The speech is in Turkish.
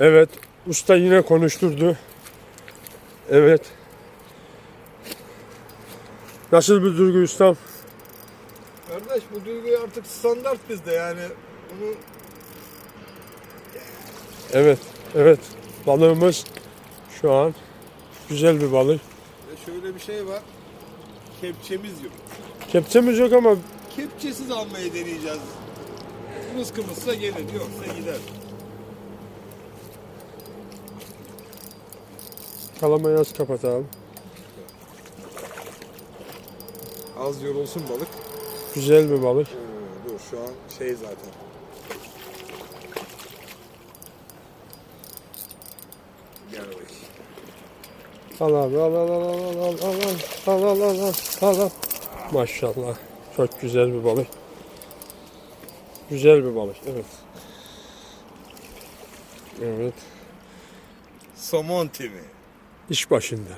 Evet. Usta yine konuşturdu. Evet. Nasıl bir duygu ustam? Kardeş bu duyguyu artık standart bizde yani. Bunu Evet. Evet. Balığımız şu an güzel bir balık. ve şöyle bir şey var. Kepçemiz yok. Kepçemiz yok ama Kepçesiz almayı deneyeceğiz. Rızkımızsa gelir, yoksa gider. Kalamayı az kapatalım. Az yorulsun balık. Güzel bir balık. Oo, dur şu an şey zaten. Gel bakayım. Al abi al al al al al al al al al al al al al Maşallah. Çok güzel bir balık. Güzel bir balık. Evet. Evet. Somon TV. İş başında.